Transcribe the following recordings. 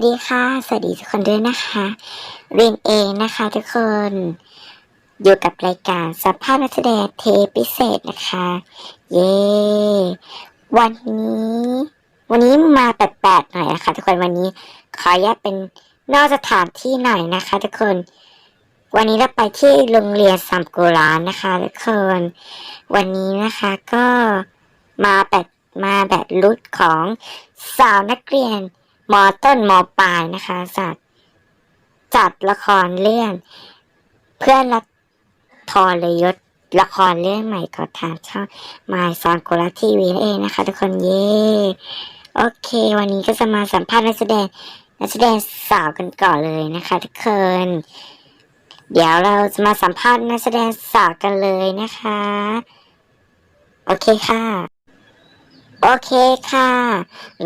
สดีค่ะ สวัสดีทุกคนด้วยนะคะเรียนเองนะคะทุกคน อยู่กับรายการสัมภาษณ์นักแสดงเทพิเศษนะคะ เย้วันนี้ วันนี้มาแปลกๆหน่อยนะคะทุกคนวันนี้ขอแยกเป็นนอกสถานที่หน่อยนะคะ ทุกคน วันนี้เราไปที่โรงเรียนสามกุลานะคะทุกคน วันนี้นะคะก็มาแบบมาแบบลุดของสาวนักเรียน มอต้นมอปลายนะคะจัดจัดละครเรื่อง เพื่อนรักทรยศละครเรื่องใหม่ของทางช่องมายซอนโกลาทีวีนั่นเองนะคะ ทุกคนเย่โอเค วันนี้ก็จะมาสัมภาษณ์นักแสดงนักแสดงสาวกันก่อนเลยนะคะ ทุกคนเดี๋ยวเราจะมาสัมภาษณ์นักแสดงสาวกันเลยนะคะ โอเคค่ะ โอเคค่ะ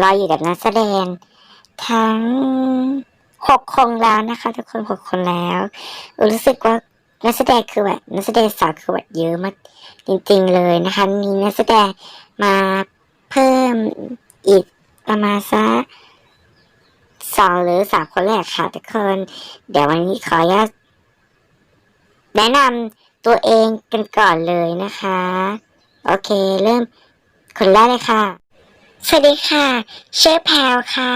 เราอยู่กับนักแสดง ทั้งหกคนแล้วนะคะทุกคนหกคนแล้วรู้สึกว่านักแสดงคือแบบนักแสดงสาวคือแบบเยอะมากจริงๆเลยนะคะมีนักแสดงมาเพิ่มอีกประมาณสักสองหรือสามคนแรกค่ะทุกคน เดี๋ยววันนี้ขออนุญาตแนะนำตัวเองกันก่อนเลยนะคะ โอเค เริ่มคนแรกเลยค่ะ สวัสดีค่ะ ชื่อแพลวค่ะ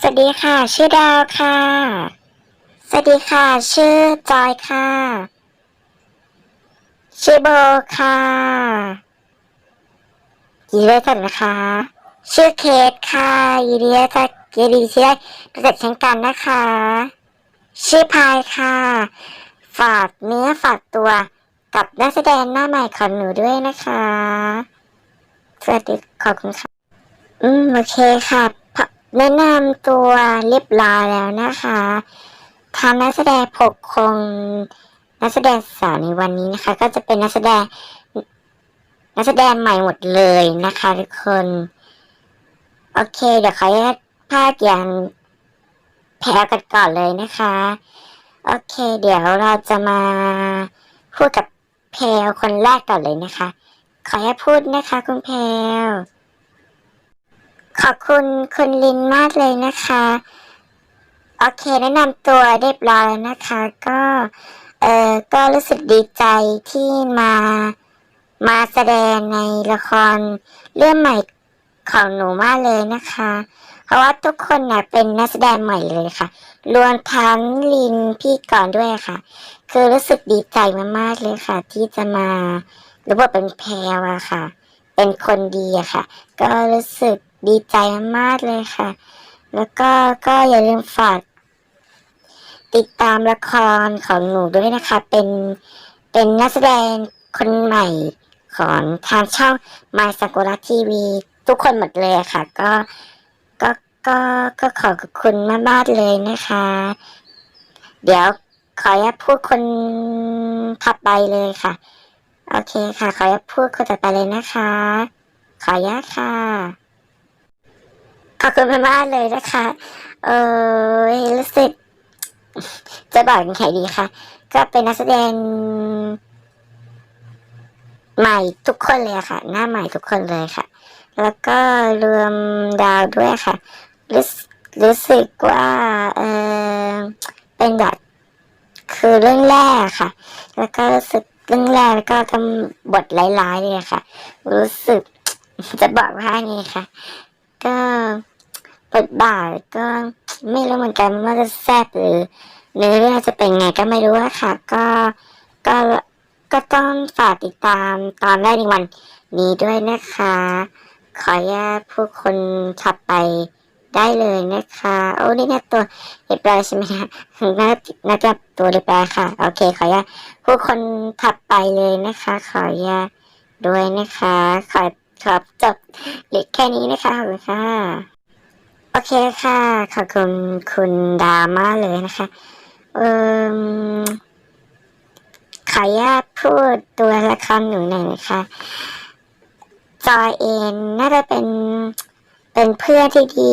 สวัสดีค่ะ ชื่อดาวค่ะ สวัสดีค่ะ ชื่อจอยค่ะ ชื่อโบค่ะยินดีต้อนรับนะคะ ชื่อเคทค่ะยินดีจะยินดีที่ได้รู้จักเช่นกันนะคะ ชื่อพายค่ะ ฝากเนื้อฝากตัวกับนักแสดงหน้าใหม่ของหนูด้วยนะคะ สวัสดีขอบคุณค่ะอืม โอเคค่ะ แนะนำตัวเรียบร้อยแล้วนะคะทางนักแสดงหกคงนักแสดงสาวในวันนี้นะคะ ก็จะเป็นนักแสดงนักแสดงใหม่หมดเลยนะคะทุกคน โอเค เดี๋ยวขออนุญาตภาคอย่างแพ้กันก่อนเลยนะคะ โอเค เดี๋ยวเราจะมาพูดกับแพลคนแรกก่อนเลยนะคะ ขอให้พูดนะคะ คุณแพลวขอบคุณคุณลินมากเลยนะคะ โอเคแนะนำตัวเรียบร้อยแล้วนะคะ ก็เออก็รู้สึกดีใจที่มามาแสดงในละครเรื่องใหม่ของหนูมากเลยนะคะ เพราะว่าทุกคนเนี่ยเป็นนักแสดงใหม่เลยค่ะ รวมทั้งลินพี่ก่อนด้วยค่ะ คือรู้สึกดีใจมากๆเลยค่ะ ที่จะมา รู้ว่าเป็นแพรวอะค่ะ เป็นคนดีอะค่ะ ก็รู้สึกดีใจมากๆเลยค่ะ แล้วก็ก็อย่าลืมฝากติดตามละครของหนูด้วยนะคะ เป็นเป็นนักแสดงคนใหม่ของทางช่อง My Sakura TV ทุกคนหมดเลยอะค่ะ ก็ก็ก็ก็ขอขอบคุณมากๆเลยนะคะ เดี๋ยวขออนุญาตพูดคนถัดไปเลยค่ะ โอเคค่ะ ขออนุญาพูดคนต่อไปเลยนะคะ ขออนุญาตค่ะขอบคุณมากเลยนะคะ เออรู้สึกจะบอกยังไงดีคะก็เป็นนักแสดง ใหม่ทุกคนเลยค่ะ หน้าใหม่ทุกคนเลยค่ะ แล้วก็รวมดาวด้วยค่ะ รู้รู้สึกว่าเออเป็นแบบคือเรื่องแรกค่ะ แล้วก็รู้สึก เรื่องแรกแล้วก็ทำบทร้ายๆเลยค่ะ รู้สึกจะบอกว่าไงคะก็บทบาทก็ไม่รู้เหมือนกันว่าจะแซ่บหรือเนื้อเรื่องจะเป็นไงก็ไม่รู้อะค่ะ ก็ก็ก็ต้องฝากติดตามตอนแรกในวันนี้ด้วยนะคะ ขออนุญาตผู้คนถัดไป ได้เลยนะคะโอ้นี่นะตัวเรียบร้อยใช่ไหมคะน่าน่าจะตัวเรียบร้อยค่ะ โอเค ขออนุญาตผู้คนถัดไปเลยนะคะ ขออนุญาตด้วยนะคะ ขอขอบจบเล็กแค่นี้นะคะขอบคุณค่ะ โอเคค่ะ ขอบคุณคุณดาม่าเลยนะคะ เอ่อขออนุญาตพูดตัวละครหนูหน่อยนะคะ จอยเองน่าจะเป็น เป็นเพื่อนที่ดี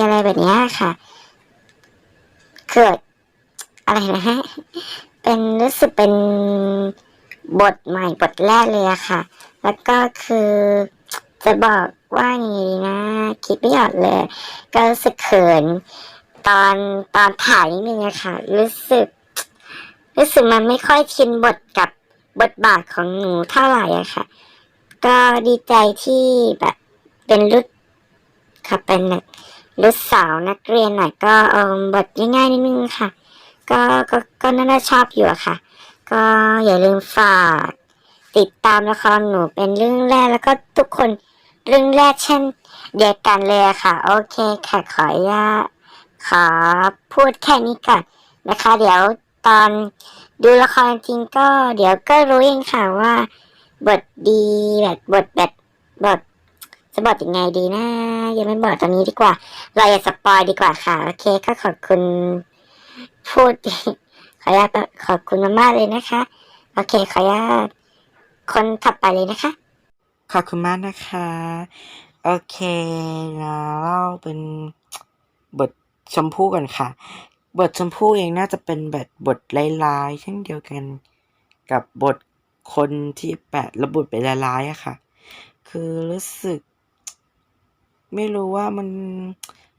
อะไรแบบเนี้ยค่ะ เกิดอะไรนะฮะ เป็นรู้สึกเป็นบทใหม่บทแรกเลยอะค่ะ แล้วก็คือจะบอกว่าไงดีนะ คิดไม่ออกเลย ก็รู้สึกเขินตอนตอนถ่ายนิดนึงอะค่ะ รู้สึก รู้สึกมันไม่ค่อยชินบทกับบทบาทของหนูเท่าไหร่อะค่ะ ก็ดีใจที่แบบเป็นรุ่น ค่ะเป็นแบบรุ่นสาวนักเรียนหน่อยก็เออบทง่ายๆนิดนึงค่ะ ก็ก็ก็น่าชอบอยู่อะค่ะ ก็อย่าลืมฝากติดตามละครหนูเป็นเรื่องแรกแล้วก็ทุกคนเรื่องแรกเช่นเดียวกันเลยค่ะ โอเคค่ะขออนุญาตขอพูดแค่นี้ก่อนนะคะ เดี๋ยวตอนดูละครจริงก็ เดี๋ยวก็รู้เองค่ะว่า บทดีแบบบทแบบบท จะบอกยังไงดีนะยังไม่บอกตอนนี้ดีกว่า เราอย่าสปอยดีกว่าค่ะ โอเคก็ขอบคุณพูด ขออนุญาตขอบคุณมากๆเลยนะคะ โอเค ขออนุญาตคนถัดไปเลยนะคะ ขอบคุณมากนะคะ โอเคแล้วเราเป็นบทชมพู่ก่อนค่ะ บทชมพู่เองน่าจะเป็นแบบบทร้ายๆเช่นเดียวกันกับบทคนที่แปดระบุทเป็นร้ายๆอะค่ะ คือรู้สึก ไม่รู้ว่ามัน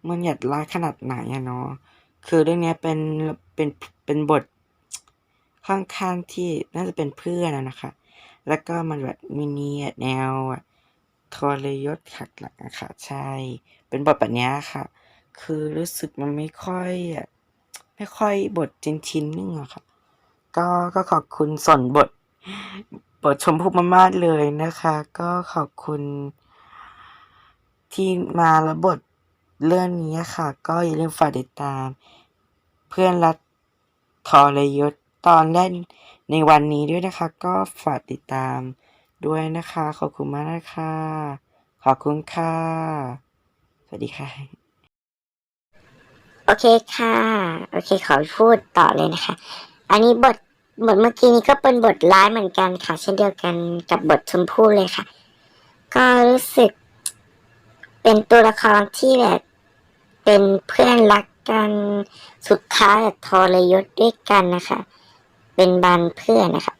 มันหยัดร้ายขนาดไหนอะเนาะคือเรื่องนี้เป็นเป็นเป็นบทค่อนข้างที่น่าจะเป็นเพื่อนนะคะ แล้วก็มันแบบมินีแนวทรยศขัดหลังค่ะ ใช่ เป็นบทแบบนี้ค่ะ คือรู้สึกมันไม่ค่อยอะไม่ค่อยบทจินชินนึงอะค่ะ ก็ก็ขอบคุณส่วนบทบทชมพูมากๆเลยนะคะ ก็ขอบคุณ ที่มาและบทเรื่องนี้ค่ะ ก็อย่าลืมฝากติดตาม เพื่อนรักทรยศตอนแรกในวันนี้ด้วยนะคะ ก็ฝากติดตามด้วยนะคะ ขอบคุณมากนะคะ ขอบคุณค่ะ สวัสดีค่ะ โอเคค่ะ โอเคขอพูดต่อเลยนะคะ อันนี้บทบทเมื่อกี้นี้ก็เป็นบทร้ายเหมือนกันค่ะ เช่นเดียวกันกับบทชมพู่เลยค่ะ ก็รู้สึก เป็นตัวละครที่แบบเป็นเพื่อนรักกันสุดท้ายแบบทรยศด้วยกันนะคะ เป็นบันเพื่อนนะคะ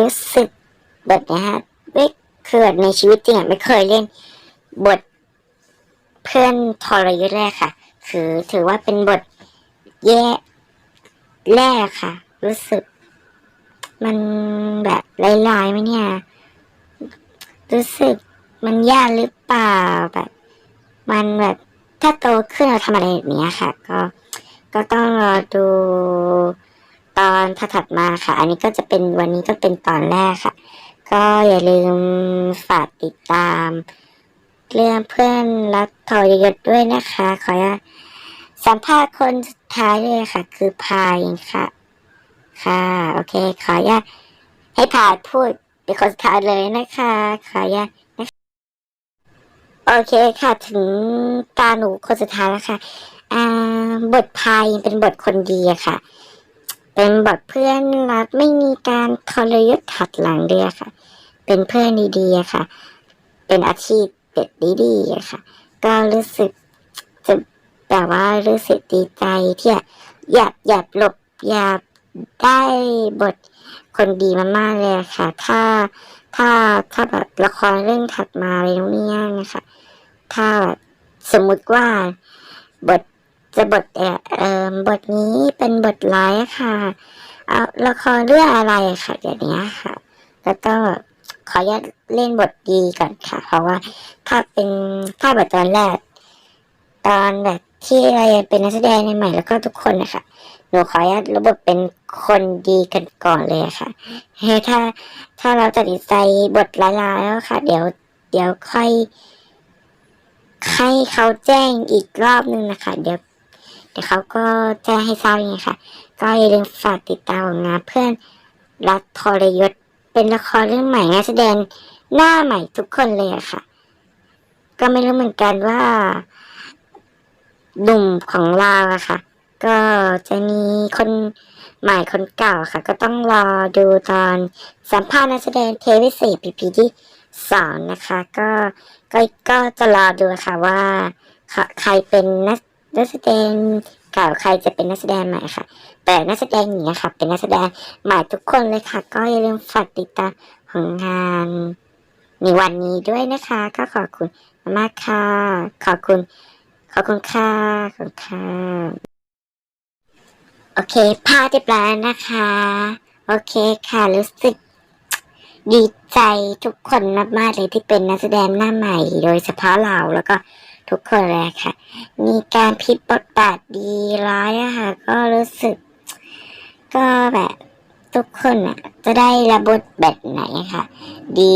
รู้สึกแบบเนี้ยฮะไม่เคยในชีวิตจริงไม่เคยเล่นบทเพื่อนทรยศแรกค่ะ คือถือว่าเป็นบทแย่แรกค่ะ รู้สึก มันแบบลายๆไหมเนี่ย รู้สึกมันยากหรือเปล่าแบบ มันแบบถ้าโตขึ้นเราทำอะไรแบบนี้ค่ะ ก็ก็ต้องรอดูตอนถัดมาค่ะ อันนี้ก็จะเป็นวันนี้ก็เป็นตอนแรกค่ะ ก็อย่าลืมฝากติดตาม เรื่องเพื่อนรักทรยศด้วยนะคะ ขออนุญาสัมภาษณ์คนสุดท้ายเลยค่ะ คือพายค่ะ ค่ะ โอเค ขออนุญาตให้พายพูดเป็นคนสุดท้ายเลยนะคะ ขออนุญาตนะคะ โอเคค่ะ ถึงตาหนูคนสุดท้ายแล้วค่ะอ่าบทพายเป็นบทคนดีอะค่ะ เป็นบทเพื่อนรักไม่มีการทรยศขัดหลังเดียค่ะ เป็นเพื่อนดีๆค่ะ เป็นอาชีพเด็ดดีๆค่ะ ก็รู้สึกจะแบบว่ารู้สึกดีใจที่อยากอยากหลบอยากได้บทคนดีมากๆเลยค่ะ ถ้าถ้าถ้าแบบละครเรื่องถัดมาอะไรตรงเนี้ยนะคะ ถ้าสมมุติว่าบทจะบทเอ่อบทนี้เป็นบทร้ายค่ะเอาละครเรื่องอะไรค่ะเดี๋ยวนี้ค่ะ แล้วก็ขออนุญาตเล่นบทดีก่อนค่ะ เพราะว่าถ้าเป็นถ้าบทตอนแรก ตอนแบบที่เรายังเป็นนักแสดงใหม่แล้วก็ทุกคนนะคะหนูขออนุญาตรับบทเป็นคนดีกันก่อนเลยะค่ะเฮ้ถ้าถ้าเราตัดสินใจบทร้ายๆแล้วค่ะ เดี๋ยวเดี๋ยวค่อย ให้เขาแจ้งอีกรอบนึงนะคะ เดี๋ยวเดี๋ยวเขาก็แจ้งให้ทราบเองค่ะ ก็อย่าลืมฝากติดตามผลงานเพื่อนรักทรยศเป็นละครเรื่องใหม่นักแสดงหน้าใหม่ทุกคนเลยอะค่ะ ก็ไม่รู้เหมือนกันว่าหนุ่มของเราอะค่ะ ก็จะมีคนใหม่คนเก่าค่ะ ก็ต้องรอดูตอนสัมภาษณ์นักแสดงเทปพิเศษพีพีที่ สองนะคะ ก็ก็ก็จะรอดูค่ะว่าใครเป็นนักนักแสดงเก่าใครจะเป็นนักแสดงใหม่ค่ะแต่นักแสดงหญิงค่ะ เป็นนักแสดงใหม่ทุกคนเลยค่ะ ก็อย่าลืมฝากติดตามของงานในวันนี้ด้วยนะคะ ก็ขอบคุณมากค่ะ ขอบคุณ ขอบคุณค่ะขอบคุณค่ะโอเคพาเรียบร้อยแล้วนะคะ โอเคค่ะรู้สึก ดีใจทุกคนมากๆเลยที่เป็นนักแสดงหน้าใหม่ โดยเฉพาะเราแล้วก็ทุกคนเลยค่ะ มีการพิบทบาทดีร้ายอะค่ะ ก็รู้สึก ก็แบบทุกคนอะจะได้รับทแบบไหนค่ะ ดี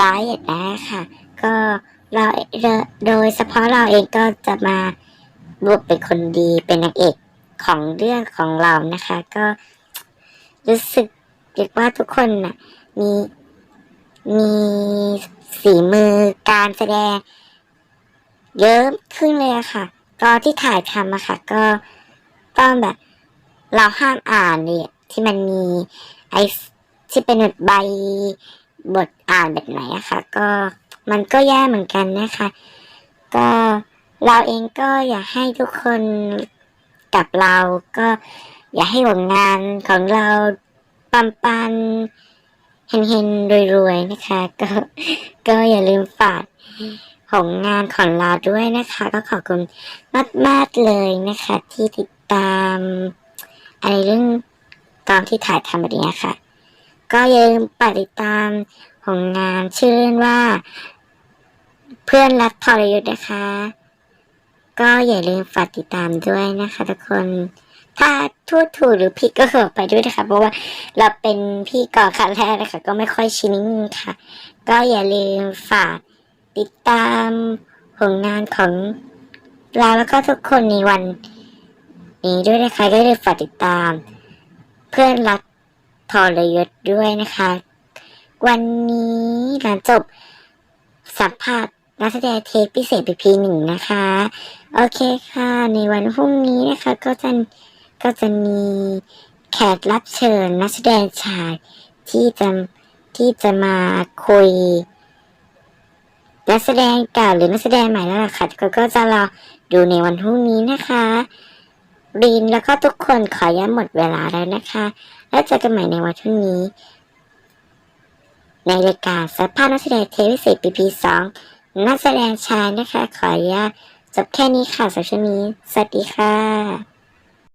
ร้ายนี้ค่ะ ก็เราโดยเฉพาะเราเองก็จะมาบทเป็นคนดีเป็นนางเอกของเรื่องของเรานะคะ ก็รู้สึก เรียกว่าทุกคนน่ะมีมีฝีมือการแสดง เยอะขึ้นเลยอะค่ะ ก็ที่ถ่ายทำอะค่ะ ก็ต้องแบบ เราห้ามอ่านเนี่ยที่มันมีไอที่เป็นบใบบทอ่านแบบไหนอะค่ะ ก็มันก็แย่เหมือนกันนะคะ ก็เราเองก็อยากให้ทุกคนกับเราก็ อยากให้ผลงานของเรา ปันปันๆเฮงเฮงๆรวยๆนะคะ ก็ก็อย่าลืมฝากผลงงานของเราด้วยนะคะ ก็ขอบคุณมากๆเลยนะคะ ที่ติดตามอะไรเรื่องตอนที่ถ่ายทำแบบนี้ค่ะ ก็อย่าลืมฝากติดตามผลงานชื่อเรื่องว่า เพื่อนรักทรยศนะคะ ก็อย่าลืมฝากติดตามด้วยนะคะ ทุกคน ถ้าทูดถูกหรือผิดก็ขอไปด้วยนะคะ เพราะว่าเราเป็นพี่ก่อครั้งแรกนะคะ ก็ไม่ค่อยชินนิดนึงค่ะ ก็อย่าลืมฝากติดตามผลงานของเราแล้วก็ทุกคนในวันนี้ด้วยนะคะก็อย่าลืมฝากติดตาม เพื่อนรักทรยศด้วยนะคะ วันนี้หลังจบสัมภาษณ์นักแสดงเทปพิเศษพีหนึ่งนะคะ โอเคค่ะ ในวันพรุ่งนี้นะคะ ก็จะ ก็จะมีแขกรับเชิญนักแสดงชายที่จะที่จะมาคุยนักแสดงเก่าหรือนักแสดงใหม่แล้วล่ะค่ะก็ก็จะรอดูในวันพรุ่งนี้นะคะรีนแล้วก็ทุกคนขอย้ำหมดเวลาแล้วนะคะ แล้วเจอกันใหม่ในวันพรุ่งนี้ ในรายการสัมภาษณ์นักแสดงเทปพิเศษปีพีสองนักแสดงชายนะคะ ขออนุญาตจบแค่นี้ค่ะสำหรับช่วงนี้ สวัสดีค่ะ